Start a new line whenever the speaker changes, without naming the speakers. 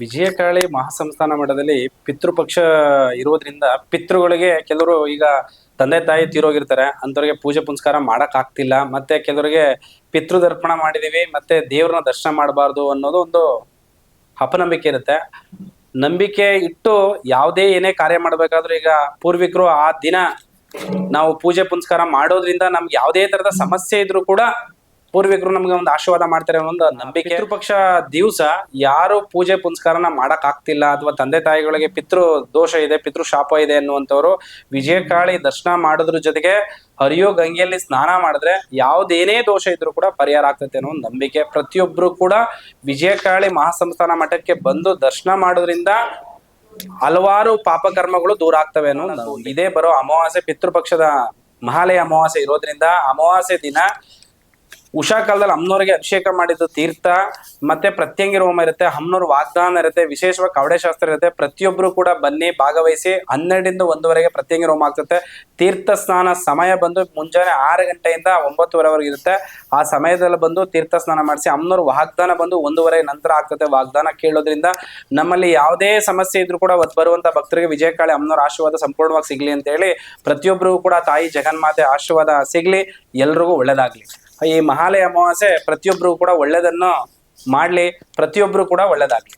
ವಿಜಯಕಾಳಿ ಮಹಾಸಂಸ್ಥಾನ ಮಠದಲ್ಲಿ ಪಿತೃಪಕ್ಷ ಇರೋದ್ರಿಂದ ಪಿತೃಗಳಿಗೆ ಕೆಲವರು ಈಗ ತಂದೆ ತಾಯಿ ತೀರೋಗಿರ್ತಾರೆ. ಅಂಥವ್ರಿಗೆ ಪೂಜೆ ಪುನಸ್ಕಾರ ಮಾಡಕ್ ಆಗ್ತಿಲ್ಲ ಮತ್ತೆ ಕೆಲವರಿಗೆ ಪಿತೃದರ್ಪಣ ಮಾಡಿದೀವಿ, ಮತ್ತೆ ದೇವ್ರನ್ನ ದರ್ಶನ ಮಾಡಬಾರ್ದು ಅನ್ನೋದು ಒಂದು ಅಪನಂಬಿಕೆ ಇರುತ್ತೆ. ನಂಬಿಕೆ ಇಟ್ಟು ಯಾವುದೇ ಏನೇ ಕಾರ್ಯ ಮಾಡಬೇಕಾದ್ರೂ ಈಗ ಪೂರ್ವಿಕರು ಆ ದಿನ ನಾವು ಪೂಜೆ ಪುನಸ್ಕಾರ ಮಾಡೋದ್ರಿಂದ ನಮ್ಗೆ ಯಾವುದೇ ತರದ ಸಮಸ್ಯೆ ಇದ್ರೂ ಕೂಡ ಪೂರ್ವಿಕರು ನಮ್ಗೆ ಒಂದು ಆಶೀರ್ವಾದ ಮಾಡ್ತಾರೆ ಅನ್ನೋ ಒಂದು ನಂಬಿಕೆ. ಪಿತೃಪಕ್ಷ ದಿವಸ ಯಾರು ಪೂಜೆ ಪುನಸ್ಕಾರನ ಮಾಡಕ್ ಆಗ್ತಿಲ್ಲ ಅಥವಾ ತಂದೆ ತಾಯಿಗಳಿಗೆ ಪಿತೃ ದೋಷ ಇದೆ ಪಿತೃ ಶಾಪ ಇದೆ ಅನ್ನುವಂಥವ್ರು ವಿಜಯಕಾಳಿ ದರ್ಶನ ಮಾಡಿದ್ರ ಜೊತೆಗೆ ಹರಿಯೋ ಗಂಗೆಯಲ್ಲಿ ಸ್ನಾನ ಮಾಡಿದ್ರೆ ಯಾವ್ದೇನೇ ದೋಷ ಇದ್ರೂ ಕೂಡ ಪರಿಹಾರ ಆಗ್ತೈತೆ ಅನ್ನೋ ಒಂದು ನಂಬಿಕೆ. ಪ್ರತಿಯೊಬ್ರು ಕೂಡ ವಿಜಯಕಾಳಿ ಮಹಾಸಂಸ್ಥಾನ ಮಠಕ್ಕೆ ಬಂದು ದರ್ಶನ ಮಾಡೋದ್ರಿಂದ ಹಲವಾರು ಪಾಪಕರ್ಮಗಳು ದೂರ ಆಗ್ತವೆ ಅನ್ನೋ ಇದೇ ಬರೋ ಅಮಾವಾಸ್ಯೆ ಪಿತೃಪಕ್ಷದ ಮಹಾಲಯ ಅಮಾವಾಸ್ಯೆ ಇರೋದ್ರಿಂದ ಅಮಾವಾಸ್ಯೆ ದಿನ ಉಷಾ ಕಾಲದಲ್ಲಿ ಅಮ್ಮನವರಿಗೆ ಅಭಿಷೇಕ ಮಾಡಿದ್ದು ತೀರ್ಥ, ಮತ್ತೆ ಪ್ರತ್ಯಂಗಿ ರೋಮ ಇರುತ್ತೆ, ಅಮ್ನೋರ್ ವಾಗ್ದಾನ ಇರುತ್ತೆ, ವಿಶೇಷವಾಗಿ ಕವಡೆ ಶಾಸ್ತ್ರ ಇರುತ್ತೆ. ಪ್ರತಿಯೊಬ್ರು ಕೂಡ ಬನ್ನಿ, ಭಾಗವಹಿಸಿ ಹನ್ನೆರಡರಿಂದ ಒಂದುವರೆಗೆ ಪ್ರತ್ಯಂಗಿ ರೋಮ ಆಗ್ತದೆ. ತೀರ್ಥ ಸ್ನಾನ ಸಮಯ ಬಂದು ಮುಂಜಾನೆ ಆರು ಗಂಟೆಯಿಂದ ಒಂಬತ್ತುವರೆವರೆಗೆ ಇರುತ್ತೆ. ಆ ಸಮಯದಲ್ಲಿ ಬಂದು ತೀರ್ಥ ಸ್ನಾನ ಮಾಡಿಸಿ, ಅಮ್ನೋರ್ ವಾಗ್ದಾನ ಬಂದು ಒಂದೂವರೆ ನಂತರ ಆಗ್ತದೆ ವಾಗ್ದಾನ ಕೇಳೋದ್ರಿಂದ. ನಮ್ಮಲ್ಲಿ ಯಾವುದೇ ಸಮಸ್ಯೆ ಇದ್ರೂ ಕೂಡ ಬರುವಂತ ಭಕ್ತರಿಗೆ ವಿಜಯಕಾಳಿ ಅಮ್ಮನವ್ರ ಆಶೀರ್ವಾದ ಸಂಪೂರ್ಣವಾಗಿ ಸಿಗ್ಲಿ ಅಂತ ಹೇಳಿ ಪ್ರತಿಯೊಬ್ಬರಿಗೂ ಕೂಡ ತಾಯಿ ಜಗನ್ಮಾತೆ ಆಶೀರ್ವಾದ ಸಿಗ್ಲಿ, ಎಲ್ರಿಗೂ ಒಳ್ಳೇದಾಗ್ಲಿ. ಈ ಮಹಾಲಯ ಅಮಾವಾಸ್ಯೆ ಪ್ರತಿಯೊಬ್ಬರು ಕೂಡ ಒಳ್ಳೇದನ್ನು ಮಾಡ್ಲಿ ಪ್ರತಿಯೊಬ್ಬರು ಕೂಡ ಒಳ್ಳೇದಾಗ್ಲಿ.